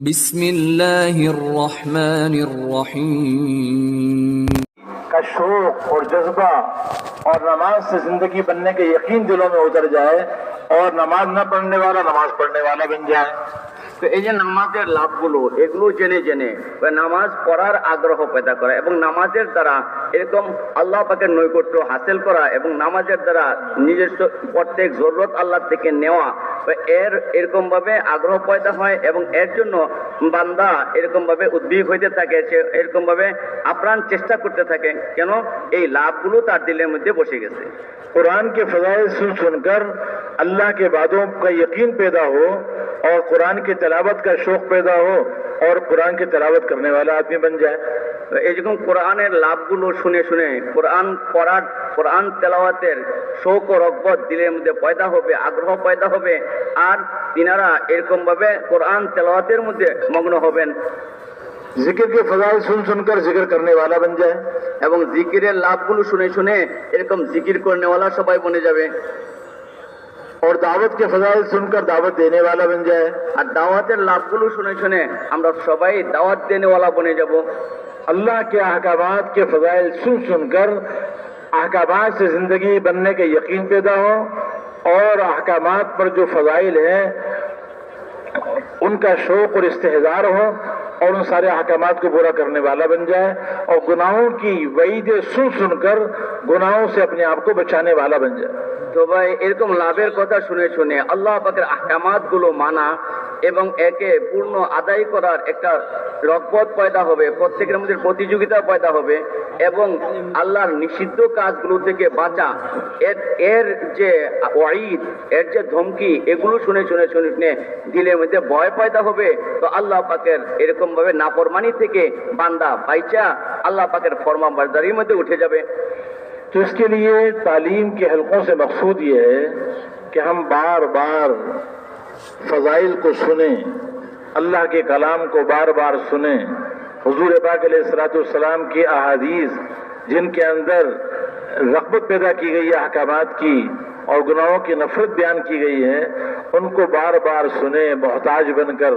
بسم اللہ الرحمن الرحیم۔ کا شوق اور جذبہ اور نماز سے زندگی بننے کے یقین دلوں میں اتر جائے اور نماز نہ پڑھنے والا نماز پڑھنے والا بن جائے۔ তো এই যে নামাজের লাভগুলো এগুলো জেনে জেনে নামাজ পড়ার আগ্রহ পেদা করা এবং নামাজের দ্বারা এরকম আল্লাহ পাকের নৈকট্য হাসিল করা এবং নামাজের দ্বারা নিজস্ব প্রত্যেক ضرورت اللہ تکے نیوہ এর এরকমভাবে আগ্রহ পয়দা হয় এবং এর জন্য বান্দা এরকমভাবে উদ্বিগ হইতে থাকে সে এরকমভাবে আপ্রাণ চেষ্টা করতে থাকে। কেন? এই লাভগুলো তার দিলের মধ্যে বসে গেছে। কোরআনকে کے فضائل আল্লাহকে سن کر اللہ کے وعدوں کا یقین پیدا ہو اور قرآن کی تلاوت کا شوق پیدا বন যায়। এরকম কোরআনের লাভগুলো শুনে শুনে কোরআন পড়ার কোরআন তেলাওয়াতের শোক ও রগবত দিলের মধ্যে পয়দা হবে আগ্রহ পয়দা হবে আর তিনারা এরকম ভাবে কোরআন তেলাওয়াতের মধ্যে মগ্ন হবেন जिक्र के फजाइल सुन सुनकर जिक्र करने वाला बन जाए এবং জিকিরের লাভগুলো শুনে শুনে এরকম জিকির করনেওয়ালা সবাই বনে যাবে और दावत के फजाइल सुनकर दावत देने वाला बन जाए আর দাওয়াতের লাভগুলো শুনে শুনে আমরা সবাই দাওয়াত দেনেওয়ালা বনে যাব अल्लाह के अहकामात के फजाइल सुन सुनकर अहकामात से ज़िंदगी बनने का यकीन पैदा हो اور احکامات پر جو فضائل ہیں، ان کا شوق اور استحظار ہو اور ان سارے احکامات کو پورا کرنے والا بن جائے اور گناہوں کی وعیدیں سن سن کر گناہوں سے اپنے آپ کو بچانے والا بن جائے۔ تو بھائی ایرکم لابیر لابر پودا شنے سنے اللہ پکر احکامات گلو لو مانا اوم ایک پورنو آدائی قرار کرار ایک پیدا ہوئے پرتوگتا پیدا ہوئے এবং আল্লাহর নিষিদ্ধ কাজগুলো থেকে বাঁচা। এর এর যে ওয়াইদ এর যে ধমকি, এগুলো শুনে শুনে শুনে শুনে দিলের মধ্যে ভয় পয়দা হবে। তো আল্লাহ পাকের এরকমভাবে নাপরমানি থেকে বান্দা বাইচা আল্লাহ পাকের ফরমা বারদারির মধ্যে উঠে যাবে। তো এসকে کے তালিম কে کے حلقوں سے مقصود یہ ہے ফজাইল কো শুনে بار فضائل کو سنیں اللہ শুনে حضور پاک علیہ السلات السلام کی احادیث جن کے اندر رغبت پیدا کی گئی ہے، احکامات کی اور گناہوں کی نفرت بیان کی گئی ہے، ان کو بار بار سنیں، محتاج بن کر،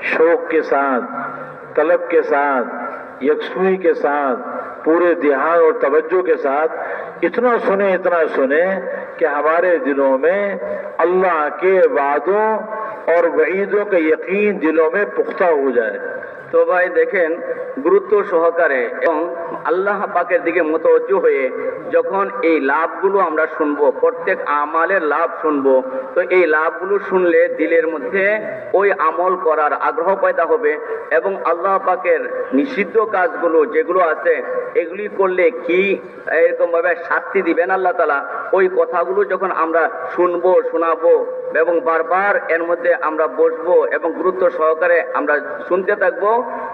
شوق کے ساتھ، طلب کے ساتھ، یکسوئی کے ساتھ، پورے دھیان اور توجہ کے ساتھ اتنا سنیں اتنا سنیں کہ ہمارے دلوں میں اللہ کے وعدوں اور وعیدوں کا یقین دلوں میں پختہ ہو جائے۔ তো ভাই দেখেন গুরুত্ব সহকারে এবং আল্লাহ পাকের দিকে মোতজ্জ হয়ে যখন এই লাভগুলো আমরা শুনব, প্রত্যেক আমালের লাভ শুনব, তো এই লাভগুলো শুনলে দিলের মধ্যে ওই আমল করার আগ্রহ পয়দা হবে এবং আল্লাহ পাকের নিষিদ্ধ কাজগুলো যেগুলো আছে, এগুলি করলে কি এরকম ভাবে শাস্তি দিবেন আল্লাহ তালা ওই কথাগুলো যখন আমরা শুনব, শোনাবো এবং বারবার এর মধ্যে আমরা বসবো এবং গুরুত্ব সহকারে আমরা শুনতে থাকব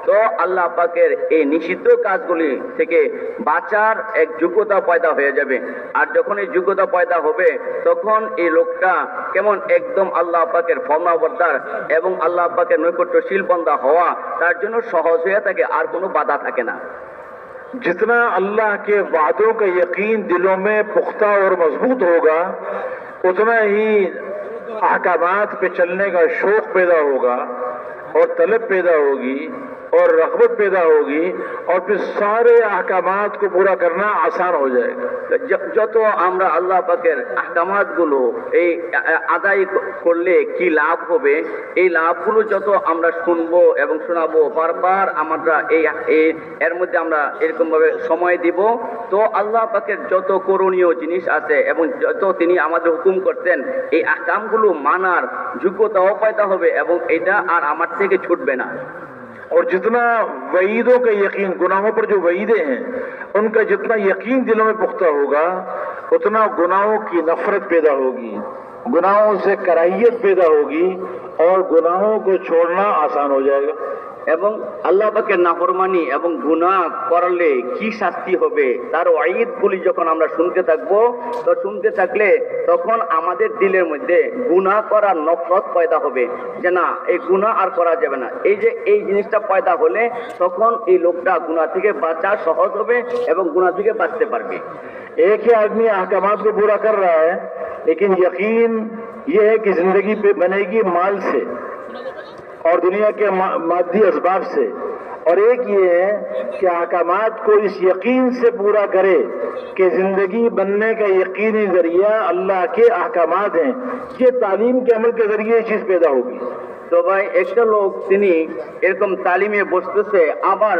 তো আল্লাহ পাকের এই নিষিদ্ধ কাজগুলি থেকে বাঁচার এক যোগ্যতা পয়দা হয়ে যাবে। আর যখন এই যোগ্যতা পয়দা হবে, তখন এই লোকটা কেমন একদম আল্লাহ পাকের ফর্মাবর্দার এবং আল্লাহ পাকের নৈকট্যশীল বন্দা হওয়া, তার জন্য সহজ হয়ে থাকে, আর কোনো বাধা থাকে না। জিতনা আল্লাহকে کے وعدوں کا یقین ও মজবুত پختہ اور مضبوط ہوگا اتنا চলনে احکامات پہ چلنے کا شوق پیدا ہوگا और रगबत पैदा होगी और फिर सारे अहकामात को पूरा करना आसान हो जाएगा য- যত আমরা আল্লাহ পাকের আহকামাত গুলো এই আ- আদায় ক- করলে কি লাভ হবে এই লাভগুলো যত আমরা শুনবো এবং শোনাবো বারবার আমরা এই এই- এর মধ্যে আমরা এরকম ভাবে সময় দিব তো আল্লাহ পাকের যত করণীয় জিনিস আছে এবং যত তিনি আমাদের হুকুম করতেন এই আহকামগুলো মানার যোগ্যতাও পয়দা হবে এবং এটা আর আমার থেকে ছুটবে না اور جتنا وعیدوں کا یقین، گناہوں پر جو وعیدے ہیں، ان کا جتنا یقین دلوں میں پختہ ہوگا، اتنا گناہوں کی نفرت پیدا ہوگی، گناہوں سے کرائیت پیدا ہوگی اور گناہوں کو چھوڑنا آسان ہو جائے گا۔ এবং আল্লাহ পাকের নাফরমানি এবং গুনাহ করলে কি শাস্তি হবে তার ওয়াইদগুলি যখন আমরা শুনতে থাকবো তো শুনতে থাকলে তখন আমাদের দিলের মধ্যে গুনাহ করার নফরত পয়দা হবে যে না এই গুনাহ আর করা যাবে না এই যে এই জিনিসটা পয়দা হলে তখন এই লোকটা গুনাহ থেকে বাঁচা সহজ হবে এবং গুনাহ থেকে বাঁচতে পারবে एक ही आदमी अहकामात को पूरा कर रहा है लेकिन यकीन ये है कि जिंदगी पे बनेगी माल से اور دنیا کے مادی اسباب سے۔ اور ایک یہ ہے کہ احکامات کو اس یقین سے پورا کرے کہ زندگی بننے کا یقینی ذریعہ اللہ کے احکامات ہیں۔ یہ تعلیم کے عمل کے ذریعے یہ چیز پیدا ہوگی۔ তো একটা লোক তিনি এরকম তালিমে বসতেছে, আবার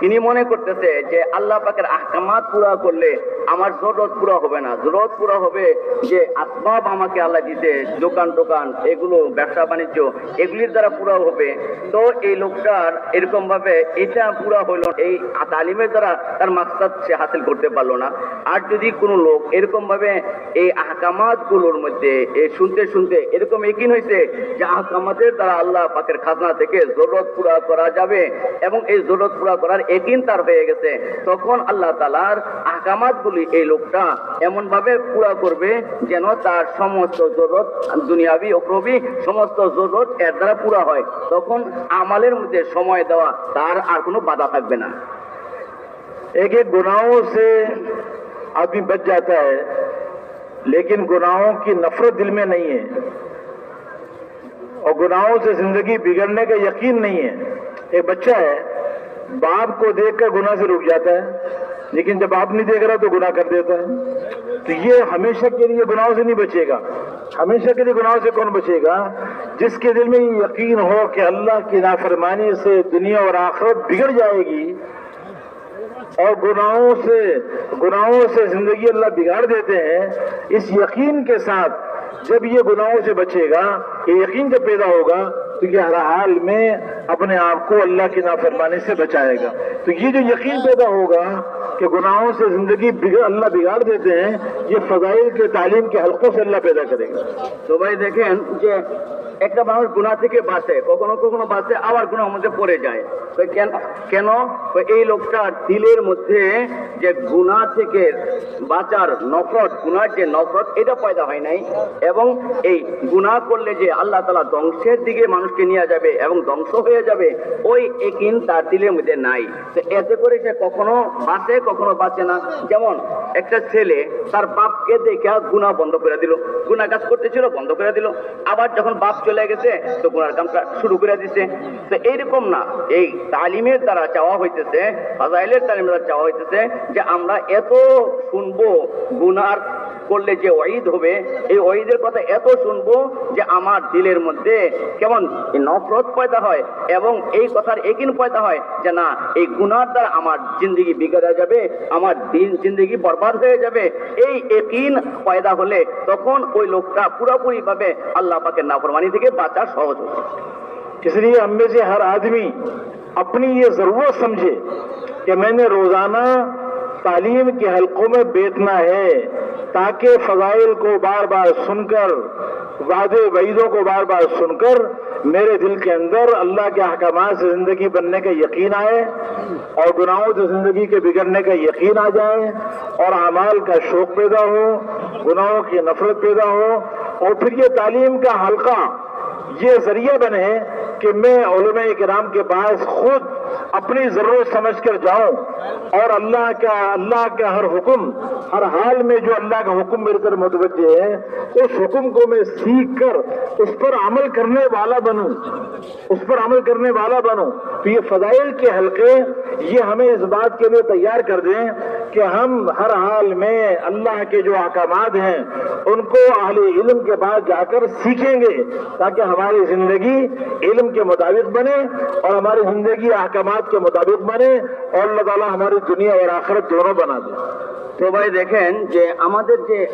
তিনি মনে করতেছে যে আল্লাহ পাকের আহকামাত পুরা করলে আমার জরুরত পুরা হবে না। জরুরত পুরা হবে যে আসবাব আমাকে আল্লাহ দিতে দোকান টোকান, এগুলো, ব্যবসা বাণিজ্য, এগুলির দ্বারা পুরা হবে। তো এই লোকটার এরকম ভাবে এটা পুরা হইল, এই তালিমের দ্বারা তার মাকসাদ সে হাসিল করতে পারল না। আর যদি কোনো লোক এরকম ভাবে এই আহকামাতগুলোর মধ্যে শুনতে শুনতে এরকম একিন হয়েছে যে আহকামাতের দ্বারা আল্লাহ পাকের খাজনা থেকে জরুরত পুরা করা যাবে এবং এই জরুরত পুরা করার একিন তার হয়ে গেছে তখন আল্লাহ তালার আহকামাত গুলি এই লোকটা এমন ভাবে পুরা করবে যেন তার সমস্ত জরুরত দুনিয়াবি অপ্রবি সমস্ত জরুরত এর দ্বারা পুরা হয় তখন আমালের মধ্যে সময় দেওয়া তার আর কোনো বাধা থাকবে না एक एक गुनाहों से आदमी बच जाता है लेकिन गुनाहों की नफरत दिल में नहीं है اور گناہوں سے زندگی بگڑنے کا یقین نہیں ہے۔ ایک بچہ ہے، باپ کو دیکھ کر گناہ سے رک جاتا ہے، لیکن جب آپ نہیں دیکھ رہا تو گناہ کر دیتا ہے۔ تو یہ ہمیشہ کے لیے گناہوں سے نہیں بچے گا۔ ہمیشہ کے لیے گناہوں سے کون بچے گا؟ جس کے دل میں یہ یقین ہو کہ اللہ کی نافرمانی سے دنیا اور آخرت بگڑ جائے گی، اور گناہوں سے گناہوں سے زندگی اللہ بگاڑ دیتے ہیں، اس یقین کے ساتھ جب یہ گناہوں سے بچے گا، یہ یقین جب پیدا ہوگا، تو یہ ہر حال میں اپنے آپ کو اللہ کی نافرمانی سے بچائے گا۔ تو یہ جو یقین پیدا ہوگا کہ گناہوں سے زندگی اللہ بگاڑ دیتے ہیں، یہ فضائل کے تعلیم کے حلقوں سے اللہ پیدا کرے گا۔ تو بھائی دیکھیں একটা মানুষ গুণা থেকে বাঁচে, কখনো কখনো বাঁচে, আবার গুণার মধ্যে পড়ে যায়। কেন এই লোকটার দিলের মধ্যে যে গুণা থেকে বাঁচার নফরত গুনার যে নফরত, এটা পয়দা হয় নাই। এবং এই গুনাহ করলে যে আল্লাহ তালা ধ্বংসের দিকে মানুষকে নিয়ে যাবে এবং ধ্বংস হয়ে যাবে, ওই একিন তার দিলের মধ্যে নাই। তো এতে করে সে কখনো বাঁচে কখনো বাঁচে না। যেমন, একটা ছেলে তার বাপকে দেখে গুণা বন্ধ করে দিল। গুণা কাজ করতেছিল, বন্ধ করে দিল। আবার যখন বাপ চলে গেছে, তো গুনার কামটা শুরু করে দিছে। তো এইরকম না, এই তালিমের দ্বারা চাওয়া হইতেছে, ফাজাইলের তালিমের দ্বারা চাওয়া হইতেছে যে আমরা এত শুনব গুনার করলে যে ওয়াইদ হবে এই ওয়াইদের কথা এত শুনবো যে আমার দিলের মধ্যে কেমন এই নফরত পয়দা হয় এবং এই কথার একিন পয়দা হয় যে না এই গুনার দ্বারা আমার জিন্দগি বিগড়ে যাবে আমার দিন জিন্দগি বরবাদ হয়ে যাবে এই একিন পয়দা হলে তখন ওই লোকটা পুরোপুরি ভাবে আল্লাহ পাকের নাফরমানি থেকে বাঁচা সহজ হবে इसलिए हम में से हर आदमी अपनी ये जरूरत समझे कि मैंने रोजाना تعلیم کے حلقوں میں بیٹھنا ہے تاکہ فضائل کو بار بار سن کر، واضح وعیدوں کو بار بار سن کر میرے دل کے اندر اللہ کے احکامات سے زندگی بننے کا یقین آئے اور گناہوں سے زندگی کے بگڑنے کا یقین آ جائے اور اعمال کا شوق پیدا ہو، گناہوں کی نفرت پیدا ہو اور پھر یہ تعلیم کا حلقہ یہ ذریعہ بنے کہ میں علماء کرام کے پاس خود اپنی ضرورت سمجھ کر جاؤں اور اللہ کا اللہ کا ہر حکم، ہر حال میں جو اللہ کا حکم میرے طرح متوجہ ہے، اس حکم کو میں سیکھ کر اس پر عمل کرنے والا بنوں، اس پر عمل کرنے والا بنوں۔ تو یہ فضائل کے حلقے، یہ ہمیں اس بات کے لیے تیار کر دیں کہ ہم ہر حال میں اللہ کے جو احکامات ہیں، ان کو اہل علم کے پاس جا کر سیکھیں گے تاکہ ہماری زندگی علم کے مطابق بنے اور ہماری زندگی احکامات کے مطابق بنے اور اللہ تعالیٰ ہماری دنیا اور آخرت دونوں بنا دے۔ تو بھائی دیکھیں جے امدر جے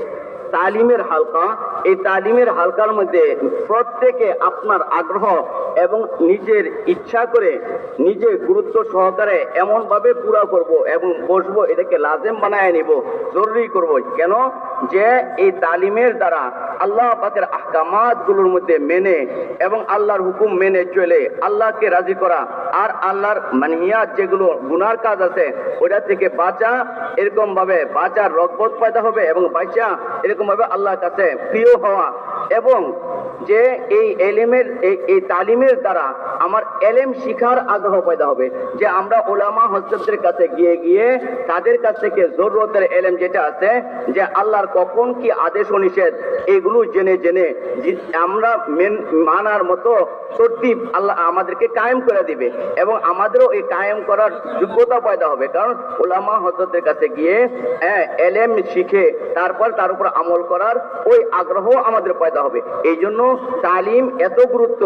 তালিমের হালকা এই তালিমের হালকার মধ্যে প্রত্যেকে আপনার আগ্রহ এবং নিজের ইচ্ছা করে নিজে গুরুত্ব সহকারে এমনভাবে পুরা করব এবং বসবো, এটাকে লাজেম বানায় নিব, জরুরি করব। কেন? যে এই তালিমের দ্বারা আল্লাহ পাকের আহকামাতগুলোর মধ্যে মেনে এবং আল্লাহর হুকুম মেনে চলে, আল্লাহকে রাজি করা আর আল্লাহর মানহিয়াত যেগুলো গুনার কাজ আছে ওটা থেকে বাঁচা এরকম ভাবে বাঁচার রগবত পয়দা হবে এবং বাঁচা এরকম ভাবে আল্লাহর কাছে প্রিয় হওয়া এবং যে এই এলেমের, এই তালিমের দ্বারা আমার এলেম শিখার আগ্রহ পয়দা হবে। যে আমরা ওলামা হজরতদের কাছে গিয়ে গিয়ে তাদের কাছ থেকে জরুরতের এলেম যেটা আছে, যে আল্লাহর কখন কি আদেশ ও নিষেধ, এগুলো জেনে জেনে আমরা মেন, মানার মতো তরতিব আল্লাহ আমাদেরকে কায়েম করে দিবে এবং আমাদেরও এই কায়েম করার যোগ্যতা পয়দা হবে। কারণ ওলামা হজরতের কাছে গিয়ে হ্যাঁ এলেম শিখে তারপর তার উপর আমল করার ওই আগ্রহ আমাদের পয়দা হবে। এই জন্য তালিম এত গুরুত্ব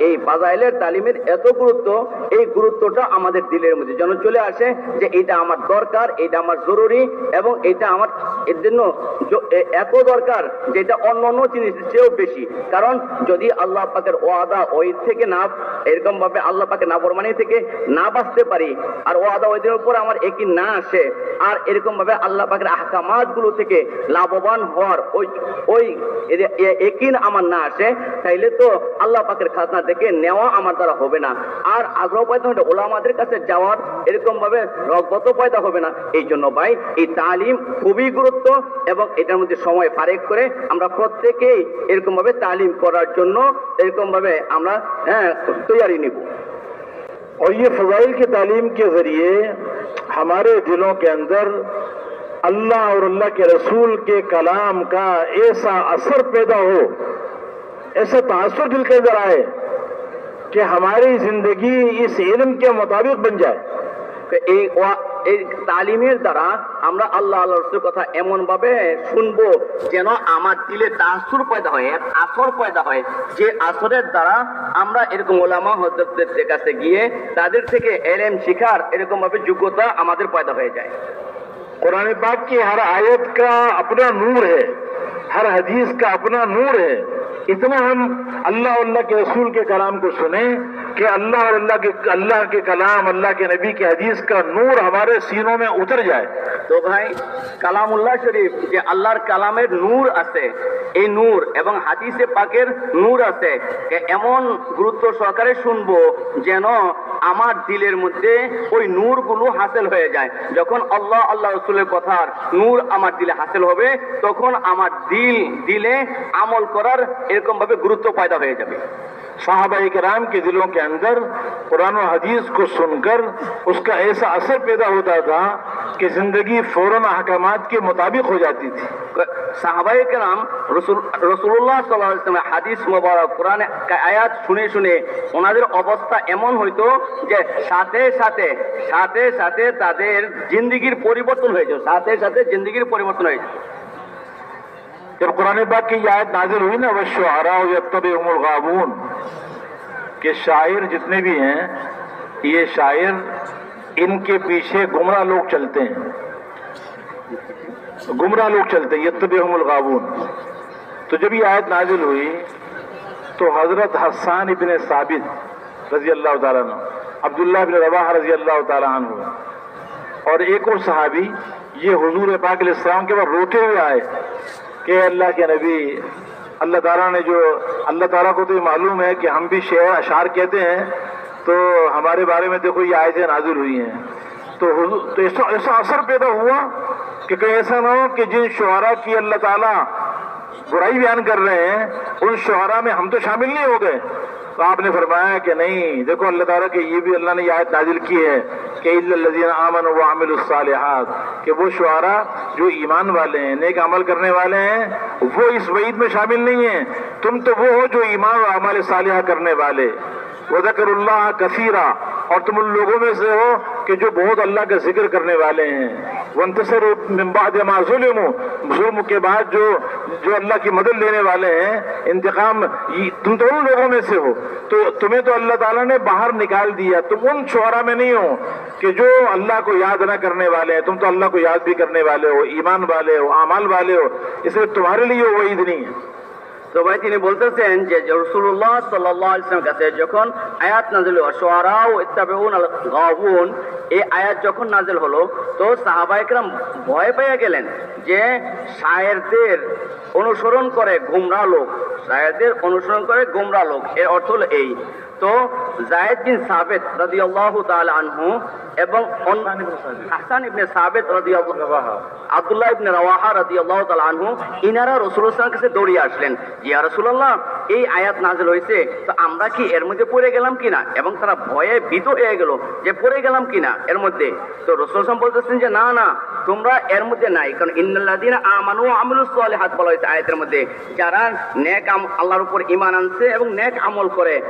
এই ফাজাইলের তালিমের এত গুরুত্ব, এই গুরুত্বটা আমাদের দিলের মধ্যে। যেন চলে আসে যে এটা আমার দরকার এটা আমার জরুরি এবং এটা আমার এর জন্য এত দরকার যেটা অন্য অন্য জিনিসের চেয়েও বেশি। কারণ যদি আল্লাহ পাকের ওয়াদা ওই থেকে না এরকম ভাবে আল্লাহ পাকের নাফরমানি থেকে না বাঁচতে পারি, আর ওয়াদা ওইদের উপর আমার একই না আসে, আর এরকম ভাবে আল্লাহ পাকের আহকামাতগুলো থেকে লাভবান হওয়ার ওই ওই একিন আমার না আসে, তাইলে তো আল্লাহ পাকের খাজনা থেকে নেওয়া আমার দ্বারা হবে না। আর আগ্রহ পয়দা হবে ওলামাদের কাছে যাওয়ার এরকম ভাবে রগবত পয়দা হবে না। এই জন্য ভাই, এই তালিম খুবই গুরুত্ব গুরুত্ব এবং এটার মধ্যে সময় ফারেক করে আমরা প্রত্যেকেই এরকমভাবে তালিম করার জন্য এরকমভাবে আমরা হ্যাঁ তৈয়ারি নেব। اور یہ فضائل کی تعلیم کے ذریعے ہمارے دلوں کے اندر اللہ اور اللہ کے رسول کے کلام کا ایسا اثر پیدا ہو ایسا تاثر دل کے اندر آئے کہ ہماری زندگی اس علم کے مطابق بن جائے۔ کہ এই তালিমের দ্বারা আমরা আল্লাহ আল্লাহ রসুলের কথা এমনভাবে শুনব যেন আমার দিলে তাসুর পয়দা হয়, আসর পয়দা হয়। যে আসরের দ্বারা আমরা এরকম ওলামা হজরতদের কাছে গিয়ে তাদের থেকে এলএম শিখার এরকমভাবে যোগ্যতা আমাদের পয়দা হয়ে যায়। কোরআন পাক কি, হর আয়ত কা আপনা নূর হ্যাঁ হর হদিস কা আপনা নূর হ্যাঁ इतना हम अल्लाह और अल्लाह के रसूल के कलाम को सुने कि अल्लाह और अल्लाह के अल्लाह के कलाम अल्लाह के नबी के हदीस का नूर हमारे सीनों में उतर जाए তো ভাই কালামুল্লাহ শরীফ যে আল্লাহর কালামের নূর আছে এই নূর এবং হাদিসে পাকের নূর আছে এ- এমন গুরুত্ব সহকারে শুনবো যেন আমার দিলের মধ্যে ওই নূরগুলো হাসিল হয়ে যায় যখন আল্লাহ আল্লাহ রসুলের কথার নূর আমার দিলে হাসিল হবে তখন আমার দিল দিলে আমল করার এরকম ভাবে গুরুত্ব পয়দা হয়ে যাবে साहबा कराम के दिलों के अंदर कुरान और हदीस को सुनकर उसका ऐसा असर पैदा होता था कि जिंदगी फौरन अहकामात के मुताबिक हो जाती थी সাহাবাই কেরাম রসুল রসুল্লাহ সাল্লাহ হাদিস মোবারক কোরআনে আয়াত শুনে শুনে ওনাদের অবস্থা এমন হইতো যে সাথে সাথে সাথে সাথে তাদের জিন্দিগির পরিবর্তন হয়ে যেত সাথে সাথে জিন্দিগির পরিবর্তন جب قرآن پاک کی یہ آیت نازل ہوئی نا وہ شعرا یب عمر غابون کہ شاعر جتنے بھی ہیں، یہ شاعر ان کے پیچھے گمراہ لوگ چلتے ہیں۔ گمراہ لوگ چلتے ہیں یتب الغابون۔ تو جب یہ آیت نازل ہوئی، تو حضرت حسان ابن ثابت رضی اللہ تعالیٰ عنہ، عبداللہ ابن رواح رضی اللہ تعالیٰ عنہ، اور ایک اور صحابی، یہ حضور پاک علیہ السلام کے بعد روتے ہوئے آئے۔ کہ اللہ کے نبی، اللہ تعالیٰ نے جو، اللہ تعالیٰ کو تو یہ معلوم ہے کہ ہم بھی شعر اشعار کہتے ہیں، تو ہمارے بارے میں دیکھو یہ آیتیں نازل ہوئی ہیں۔ تو تو ایسا ایسا اثر پیدا ہوا کہ کہیں ایسا نہ ہو کہ جن شعرا کی اللہ تعالیٰ برائی بیان کر رہے ہیں، ان شعرا میں ہم تو شامل نہیں ہو گئے۔ تو آپ نے فرمایا کہ نہیں، دیکھو اللہ تعالیٰ کہ یہ بھی اللہ نے یہ آیت نازل کی ہے۔ کہ الذین کہ وہ شعرا جو ایمان والے ہیں، نیک عمل کرنے والے ہیں، وہ اس وعید میں شامل نہیں ہیں۔ تم تو وہ ہو جو ایمان و عمل صالحہ کرنے والے۔ وہ ذکر اللہ کثیرہ اور تم ان لوگوں میں سے ہو کہ جو بہت اللہ کا ذکر کرنے والے ہیں۔ وانتصر من بعد ما ظلموا. ظلم کے بعد جو جو اللہ کی مدد لینے والے ہیں، انتقام تم تو ان لوگوں میں سے ہو۔ تو تمہیں تو اللہ تعالیٰ نے باہر نکال دیا۔ تم ان شعرا میں نہیں ہو کہ جو اللہ کو یاد نہ کرنے والے ہیں۔ تم تو اللہ کو یاد بھی کرنے والے ہو، ایمان والے ہو، اعمال والے ہو۔ اس لیے تمہارے لیے وہ عید نہیں ہے۔ ভাই তিনি বলতেছেন যে রসুল্লাহ সাল্লাহ ইসলামের কাছে যখন আয়াত নাজিল সোয়ারাও ইত্তাবেউন আল গাবুন এই আয়াত যখন নাজিল হলো, তো সাহাবাইকরাম ভয় পেয়ে গেলেন যে শায়েরদের অনুসরণ করে গুমরা লোক, শায়েরদের অনুসরণ করে গুমরা লোক। এর অর্থ হলো এই। তো জায়েদ বিন সাবেত রাদিয়াল্লাহু তাআলা আনহু এবং হাসান ইবনে রাদিয়াল্লাহু আব্দুল্লাহ ইবনে রাওয়াহা তাআলা আনহু ইনারা কাছে দৌড়িয়ে আসলেন। যে ইয়া রাসূলুল্লাহ এই আয়াত নাযিল হয়েছে তো আমরা কি এর মধ্যে পড়ে গেলাম কিনা? এবং তারা ভয়ে ভীত হয়ে গেল যে পড়ে গেলাম কিনা এর মধ্যে? তো রাসূল বলতেছেন যে না না তোমরা এর মধ্যে নাই কারণ ইন্নাল্লাযীনা আমানু আমিলুস সালিহাত বলা হয়েছে আয়াতের মধ্যে। যারা নেক আম- আল্লাহর উপর ইমান আনছে এবং নেক আমল করে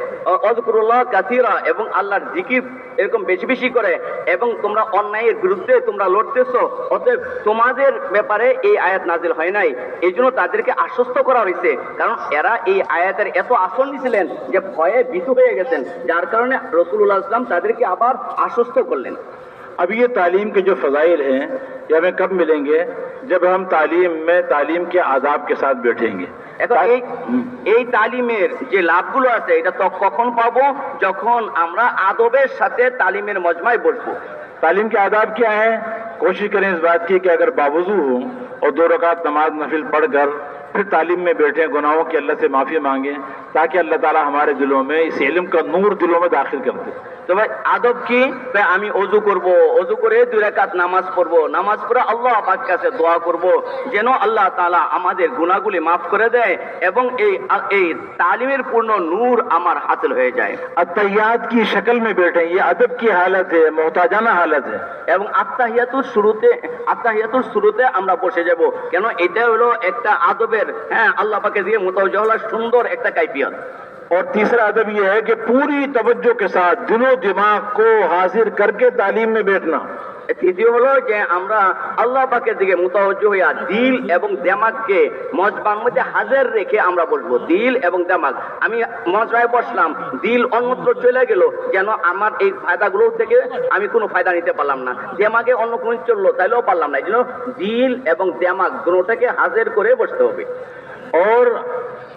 কাসিরা এবং আল্লাহর জিকির এরকম বেশি বেশি করে এবং তোমরা অন্যায়ের বিরুদ্ধে তোমরা লড়তেছো, অতএব তোমাদের ব্যাপারে এই আয়াত নাজিল হয় নাই। এই জন্য তাদেরকে আশ্বস্ত করা হয়েছে। কারণ এরা এই আয়াতের এত আসন নিছিলেন যে ভয়ে ভীত হয়ে গেছেন। যার কারণে রসুল্লাহ ইসলাম তাদেরকে আবার আশ্বস্ত করলেন। اب یہ تعلیم کے جو فضائل ہیں یہ ہمیں کب ملیں گے؟ جب ہم تعلیم میں تعلیم کے آداب کے ساتھ بیٹھیں گے۔ یہ তালিমের যে লাভগুলো আছে এটা তো কখন পাবো যখন আমরা আদবের সাথে তালিমের মজমায় বসবো تعلیم کے آداب کیا ہے کوشش کریں اس بات کی کہ اگر باوضو ہوں اور دو رکعت نماز نفل پڑھ کر फिर तालीम में बैठे गुनाहों की अल्लाह से माफ़ी मांगे ताकि अल्लाह ताला हमारे दिलों में इस इल्म का नूर दिलों में दाखिल कर दे তো ভাই আদব কি ভাই আমি অজু করব অজু করে দুই রাকাত নামাজ পড়ব নামাজ পড়ে আল্লাহ পাক কাছে দোয়া করব যেন আল্লাহ তাআলা আমাদের গুনাহগুলি মাফ করে দেয় এবং এই এই তালিমের পূর্ণ নূর আমার হাসিল হয়ে যায় अतयात की शक्ल में बैठे ये अदब की हालत है मोहताजाना हालत है এবং আত্মাহিয়াতুর শুরুতে আত্মাহিয়াতুর শুরুতে আমরা বসে যাব কেন এটা হলো একটা আদবের হ্যাঁ আল্লাহ পাকে দিয়ে মোতাবজহলা সুন্দর একটা কাইফিয়ত। और तीसरा अदब यह है कि पूरी तवज्जो के साथ दिलो दिमाग को हाजिर करके तालीम में बैठना তৃতীয় হলো যে আমরা আল্লাহ পাকের দিকে মুতাবজ্জ হইয়া দিল এবং দেমাগকে মজবাং মধ্যে হাজার রেখে আমরা বসবো দিল এবং দেমাগ আমি মজবায় বসলাম দিল অন্যত্র চলে গেল যেন আমার এই ফায়দাগুলো থেকে আমি কোনো ফায়দা নিতে পারলাম না দেমাগে অন্য কোনো চললো তাইলেও পারলাম না এই জন্য দিল এবং দেমাগ দুটোটাকে হাজির করে বসতে হবে اور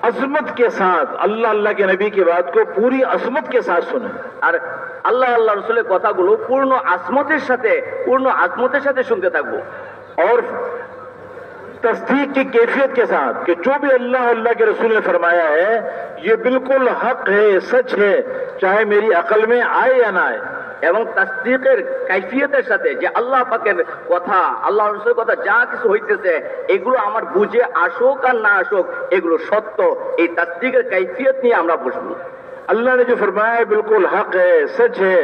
عظمت کے ساتھ اللہ اللہ کے نبی کی بات کو پوری عظمت کے ساتھ سنیں۔ اللہ আল্লাহ আল্লাহ রসুলের پورن পূর্ণ আসমতের پورن পূর্ণ আসমতের সাথে শুনতে گو اور تصدیق کی کیفیت کے ساتھ کہ جو بھی اللہ اللہ کے رسول نے فرمایا ہے، یہ بالکل حق ہے، سچ ہے، چاہے میری عقل میں آئے یا نہ آئے۔ এবং তাস্তিকের কাইফিয়তের সাথে যে আল্লাহ পাকের কথা, আল্লাহ রসুলের কথা যা কিছু হইতেছে, এগুলো আমার বুঝে আসুক আর না আসুক, এগুলো সত্য। এই তাস্তিকের কাইফিয়ত নিয়ে আমরা বসবো। अल्लाह ने जो फरमाया है बिल्कुल हक है सच है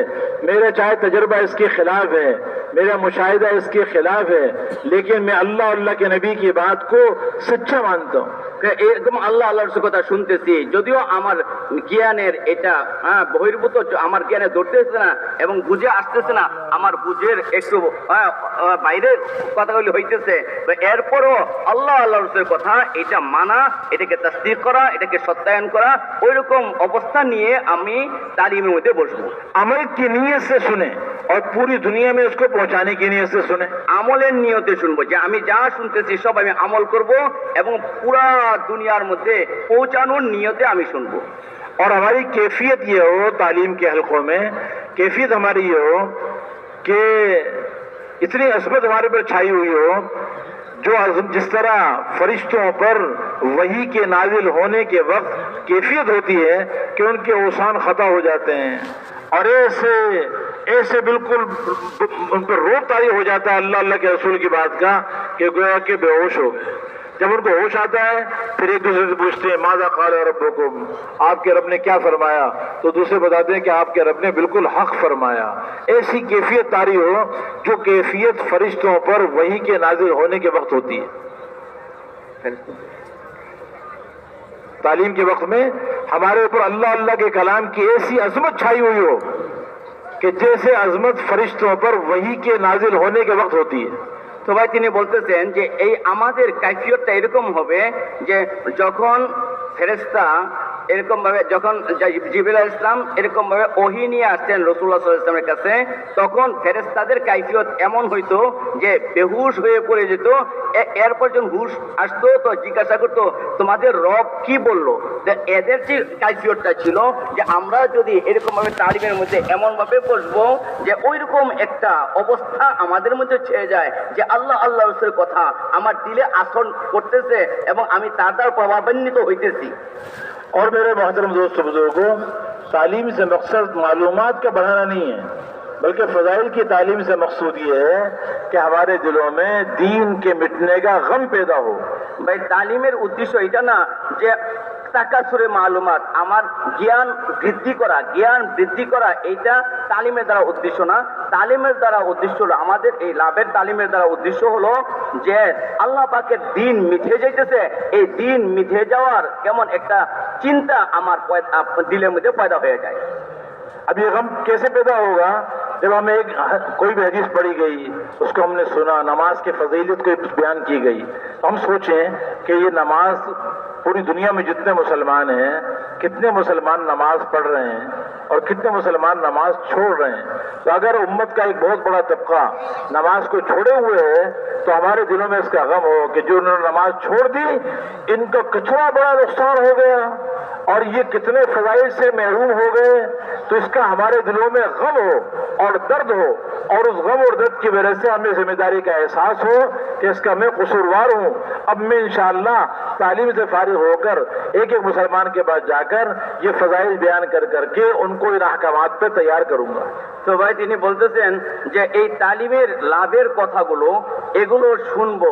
मेरा चाहे तजर्बा इसके खिलाफ है मेरा मुशाहिदा इसके खिलाफ है लेकिन मैं अल्लाह अल्लाह के नबी की बात को सच्चा मानता हूँ কে- এরকম আল্লাহ আল্লাহর রসুলের কথা শুনতেছি যদিও আমার জ্ঞানের এটা হ্যাঁ বহির্ভূত চ- আমার জ্ঞানে ধরতেছে না এবং বুঝে আসতেছে না আমার বুঝের একটু হ্যাঁ, আহ, বাইরের কথাগুলি হইতেছে তো এরপরও আল্লাহ আল্লাহ রসুলের কথা এটা মানা এটাকে তাসদিক করা এটাকে সত্যায়ন করা ওই রকম অবস্থা নিয়ে আমি তালিমের মধ্যে বসবো अमल की नीयत से सुने और पूरी दुनिया में उसको पहुंचाने की नीयत से सुने আমলের নিয়তে শুনবো যে আমি যা শুনতেছি সব আমি আমল করব এবং পুরা দুনিয়ার মধ্যে পৌঁছানোর নিয়তে আমি শুনবো और हमारी कैफियत ये हो तालीम के हलकों में कैफियत हमारी ये हो कि इतनी असमत हमारे पर छाई हुई हो جو جس طرح فرشتوں پر وہی کے نازل ہونے کے وقت کیفیت ہوتی ہے کہ ان کے اوسان خطا ہو جاتے ہیں۔ اور ایسے ایسے بالکل ان پر روپ تاری ہو جاتا ہے اللہ اللہ کے رسول کی بات کا کہ گویا کہ بے ہوش ہو گئے۔ جب ان کو ہوش آتا ہے، پھر ایک دوسرے سے پوچھتے ہیں ماضا قال رب کو آپ کے رب نے کیا فرمایا؟ تو دوسرے بتاتے ہیں کہ آپ کے رب نے بالکل حق فرمایا۔ ایسی کیفیت تاری ہو جو کیفیت فرشتوں پر وہی کے نازل ہونے کے وقت ہوتی ہے۔ تعلیم کے وقت میں ہمارے اوپر اللہ اللہ کے کلام کی ایسی عظمت چھائی ہوئی ہو کہ جیسے عظمت فرشتوں پر وہی کے نازل ہونے کے وقت ہوتی ہے۔ ভাই তিনি বলতেছেন যে এই আমাদের কাইফিয়তটা এরকম হবে যে যখন ফেরেস্তা এরকম ভাবে যখন জিবিল ইসলাম এরকম ভাবে ওহি নিয়ে আসতেন রসুল্লাহ ইসলামের কাছে, তখন ফেরেস্তাদের কাইফিয়ত এমন হইতো যে বেহুশ হয়ে পড়ে যেত এরপর যখন হুশ আসতো তো জিজ্ঞাসা করতো, তোমাদের রব কি বলল? এদের যে কাইফিয়তটা ছিল যে আমরা যদি এরকম ভাবে তালিমের মধ্যে এমন ভাবে বসবো যে ওইরকম একটা অবস্থা আমাদের মধ্যে ছেয়ে যায় যে আল্লাহ আল্লাহ রসুলের কথা আমার দিলে আসন করতেছে এবং আমি তার দ্বারা প্রভাবান্বিত হইতেছি। اور میرے محترم دوست بزرگوں تعلیم سے مقصد معلومات کا بڑھانا نہیں ہے، بلکہ فضائل کی تعلیم سے مقصود یہ ہے کہ ہمارے دلوں میں دین کے مٹنے کا غم پیدا ہو۔ بھائی، تعلیم ادیش ہوئی تھا نا جی তাকাসুরে মালুমাত আমার জ্ঞান বৃদ্ধি করা জ্ঞান বৃদ্ধি করা এইটা তালিমের দ্বারা উদ্দেশ্য না তালিমের দ্বারা উদ্দেশ্য হলো আমাদের এই লাভের তালিমের দ্বারা উদ্দেশ্য হলো যে আল্লাহ পাকের দিন মিঠে যাইতেছে এই দিন মিঠে যাওয়ার কেমন একটা চিন্তা আমার পয়- আপ- দিলের মধ্যে পয়দা হয়ে যায় अब ये गम कैसे पैदा होगा जब हमें एक कोई भी हदीस पढ़ी गई उसको हमने सुना नमाज की फजीलत को बयान की गई तो हम सोचें कि ये नमाज پوری دنیا میں جتنے مسلمان ہیں، کتنے مسلمان نماز پڑھ رہے ہیں اور کتنے مسلمان نماز چھوڑ رہے ہیں۔ تو اگر امت کا ایک بہت بڑا طبقہ نماز کو چھوڑے ہوئے ہے، تو ہمارے دلوں میں اس کا غم ہو کہ جو انہوں نے نماز چھوڑ دی، ان کا کچرا بڑا نقصان ہو گیا۔ اور یہ کتنے فضائل سے محروم ہو گئے، تو اس کا ہمارے دلوں میں غم ہو اور درد ہو۔ اور اس غم اور درد کی وجہ سے ہمیں ذمہ داری کا احساس ہو کہ اس کا میں قصوروار ہوں۔ اب میں انشاءاللہ تعلیم سے فارغ ہو کر ایک ایک مسلمان کے پاس جا کر یہ فضائل بیان کر کر کے ان کو ان احکامات پہ تیار کروں گا۔ তো ভাই তিনি বলতেছেন যে এই তালিমের লাভের কথাগুলো এগুলো শুনব।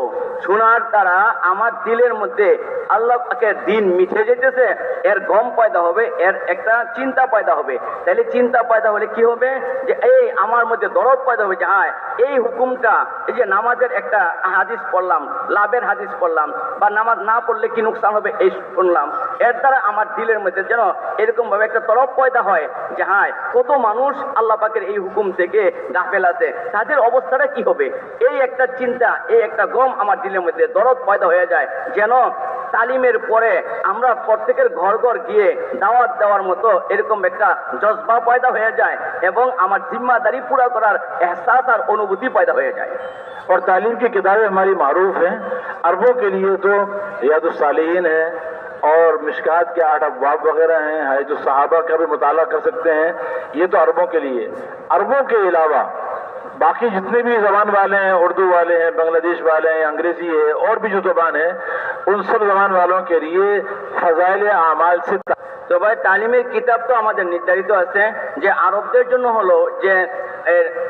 শোনার দ্বারা আমার দিলের মধ্যে আল্লাহকে দিন মিঠে যেতেছে, এর গম পয়দা হবে, এর একটা চিন্তা পয়দা হবে। তাহলে চিন্তা পয়দা হলে কি হবে? যে এই আমার মধ্যে দরদ পয়দা হবে, যে হ্যাঁ এই হুকুমটা, এই যে নামাজের একটা হাদিস পড়লাম, লাভের হাদিস পড়লাম, বা নামাজ না পড়লে কি নুকসান হবে, এই শুনলাম। এর দ্বারা আমার দিলের মধ্যে যেন এরকম ভাবে একটা তরফ পয়দা হয়, যে হ্যাঁ কত মানুষ আল্লাহ পাকের এই হুকুম থেকে গাফেল আছে তাদের অবস্থাটা কি হবে এই একটা চিন্তা এই একটা গম আমার দিলের মধ্যে দরদ পয়দা হয়ে যায় যেন তালিমের পরে আমরা প্রত্যেকের ঘর ঘর গিয়ে দাওয়াত দেওয়ার মতো এরকম একটা জজবা পয়দা হয়ে যায় এবং আমার জিম্মাদারি পুরা করার এহসাস আর অনুভূতি পয়দা হয়ে যায় और तालीम की किताबें हमारी मारूफ हैं अरबों के लिए तो रियादुस्सालीन है اور مشکات کے آٹھ ابواب وغیرہ ہیں، ہے جو صحابہ کا بھی مطالعہ کر سکتے ہیں، یہ تو عربوں کے لیے۔ عربوں کے علاوہ باقی جتنے بھی زبان والے ہیں، اردو والے ہیں بنگلہ دیش والے ہیں، انگریزی ہے، اور بھی جو زبان ہے، ان سب زبان والوں کے لیے فضائل اعمال سے তো ভাই তালিমের কিতাব তো আমাদের নির্ধারিত আছে جو نہ ہو لو جے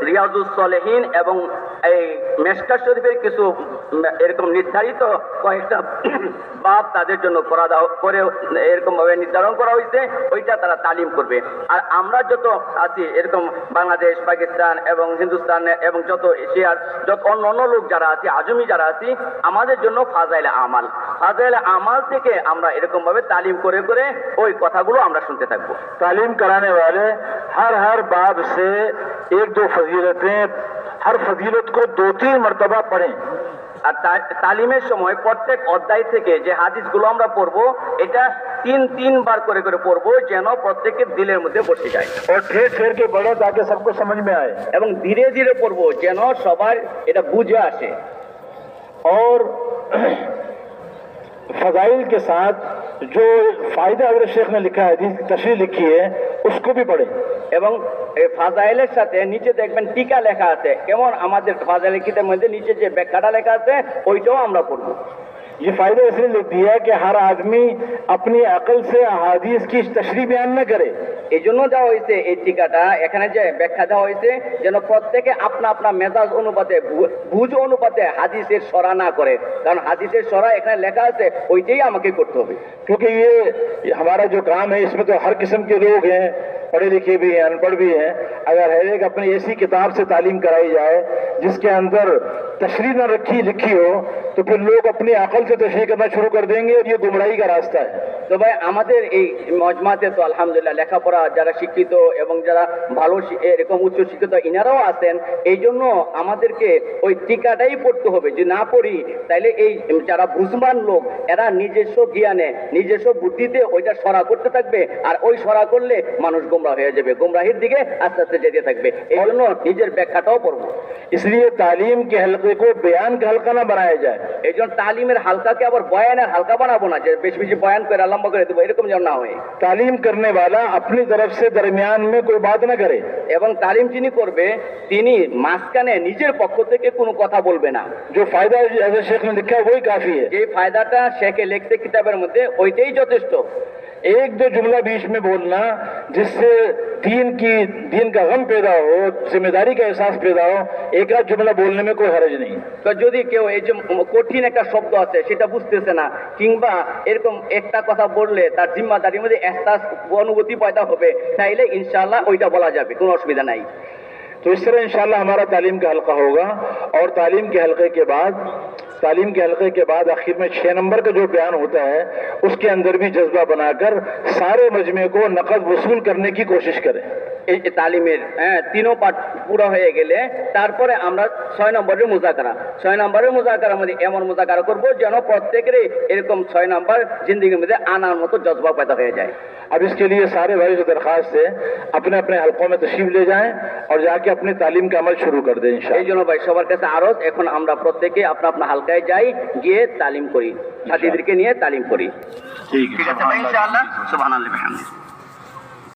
রিয়াজুস সলেহীন এবং এই মেসকা শরীফের কিছু উম, এরকম নির্ধারিত কয়েকটা বাপ তাদের জন্য করা দাও করে এরকম ভাবে নির্ধারণ করা হয়েছে ওইটা তারা তালিম করবে আর আমরা যত আছি এরকম বাংলাদেশ পাকিস্তান এবং হিন্দুস্তান এবং যত এশিয়ার যত অন্য অন্য লোক যারা আছে আজমি যারা আছি আমাদের জন্য ফাজাইল আমাল ফাজাইল আমাল থেকে আমরা এরকম ভাবে তালিম করে করে ওই কথাগুলো আমরা শুনতে থাকবো तालीम कराने वाले हर हर बाब से एक दो फजीलतें हर फजीलत को दो तीन मरतबा पढ़ें আর তা- তালিমের সময় প্রত্যেক অধ্যায় থেকে যে হাদিসগুলো আমরা পড়বো এটা তিন তিনবার করে করে পড়বো যেন প্রত্যেকের দিলের মধ্যে বসে যায় और ठेर ठेर के पढ़े ताकि सबको समझ में आए এবং ধীরে ধীরে পড়বো যেন সবার এটা বুঝে আসে और فضائل کے ساتھ جو فائدہ اگر شیخ نے لکھا ہے تشریح لکھی ہے اس کو بھی پڑھیں এবং এই ফাজাইলের সাথে নিচে দেখবেন টিকা লেখা আছে। কেমন? আমাদের ফাজাইলের কিতাবের মধ্যে নিচে যে ব্যাখ্যাটা লেখা আছে, ওইটাও আমরা পড়ব। ये फायदा इसलिए लिख दिया है कि हर आदमी अपनी अकल से अहादीस की तशरीह बयान न करे এই জন্য দেওয়া হয়েছে এই টিকাটা এখানে যে ব্যাখ্যা দেওয়া হয়েছে যেন প্রত্যেকে আপনা আপনা মেজাজ অনুপাতে ভু- বুঝ অনুপাতে হাদিসের সরা না করে কারণ হাদিসের সরা এখানে লেখা আছে ওইটাই আমাকে করতে হবে क्योंकि ये ये हमारा जो काम है इसमें तो हर किस्म के लोग हैं पढ़े लिखे भी हैं अनपढ़ भी हैं अगर हर एक अपनी ऐसी किताब से तालीम कराई जाए जिसके अंदर तशरी न रखी लिखी हो तो फिर लोग अपनी अकल से तशरी करना शुरू कर देंगे और ये गुमराही का रास्ता है তো ভাই আমাদের এই মজমাতে তো আলহামদুলিল্লাহ লেখাপড়া যারা শিক্ষিত এবং যারা ভালো শি- এরকম উচ্চ শিক্ষিত ইনারাও আছেন এই জন্য আমাদেরকে ওই টিকাটাই পড়তে হবে যে না পড়ি তাইলে এই যারা বুঝবান লোক এরা নিজস্ব জ্ঞানে নিজস্ব বুদ্ধিতে ওইটা সরা করতে থাকবে আর ওই সরা করলে মানুষ গোমরা হয়ে যাবে গোমরাহির দিকে আস্তে আস্তে যেতে থাকবে এই জন্য নিজের ব্যাখ্যাটাও পড়বো इसलिए तालीम के हल्के को बयान का हल्का न बनाया जाए এই জন্য তালিমের হালকাকে আবার বয়ানের হালকা বানাবো না যে বেশি বেশি বয়ান করে লম্বা করে দেবো এরকম যেন না হয় तालीम करने वाला अपनी तरफ से दरमियान में कोई बात न करे এবং তালিম যিনি করবে তিনি মাঝখানে নিজের পক্ষ থেকে কোনো কথা বলবে না जो फायदा जैसे शेख ने लिखा है वही काफी है যে ফায়দাটা শেখে লিখতে কিতাবের মধ্যে ওইটাই যথেষ্ট एक दो जुमला बीच में बोलना जिससे दीन की दीन का गम पैदा हो जिम्मेदारी का एहसास पैदा हो एक आध जुमला बोलने में कोई हरज नहीं তো যদি কেউ এই যে কঠিন একটা শব্দ আছে সেটা বুঝতেছে না কিংবা এরকম একটা কথা বললে তার জিম্মাদারির মধ্যে এহসাস অনুভূতি পয়দা হবে তাইলে ইনশাআল্লাহ ওইটা বলা যাবে কোনো অসুবিধা নাই तो इस तरह इंशाल्लाह हमारा तालीम का हल्का होगा और तालीम के हल्के के बाद تعلیم کے حلقے کے بعد آخر میں چھ نمبر کا جو بیان ہوتا ہے، اس کے اندر بھی جذبہ بنا کر سارے مجمع کو نقد وصول کرنے کی کوشش کریں۔ এই যে তালিমের হ্যাঁ তিনও পাঠ পুরো হয়ে গেলে তারপরে আমরা ছয় নম্বরের মোজাকারা ছয় নম্বরের মোজাকারার মধ্যে এমন মোজাকারা করবো যেন প্রত্যেকেরই এরকম ছয় নম্বর জিন্দিগির মধ্যে আনার মতো জজবা পয়দা হয়ে যায় अब इसके लिए सारे भाई से दरखास्त है अपने अपने हलकों में तशरीफ ले जाएं और जाके अपनी तालीम का अमल शुरू कर दें এই इंशाल्लाह জন্য ভাই সবার কাছে আরজ এখন আমরা প্রত্যেকে আপনা আপনা হালকায় যাই গিয়ে তালিম করি সাথীদেরকে নিয়ে তালিম করি ठीक ঠিক আছে ভাই ইনশাআল্লাহ সুবহানাল্লাহ বিহামদিহি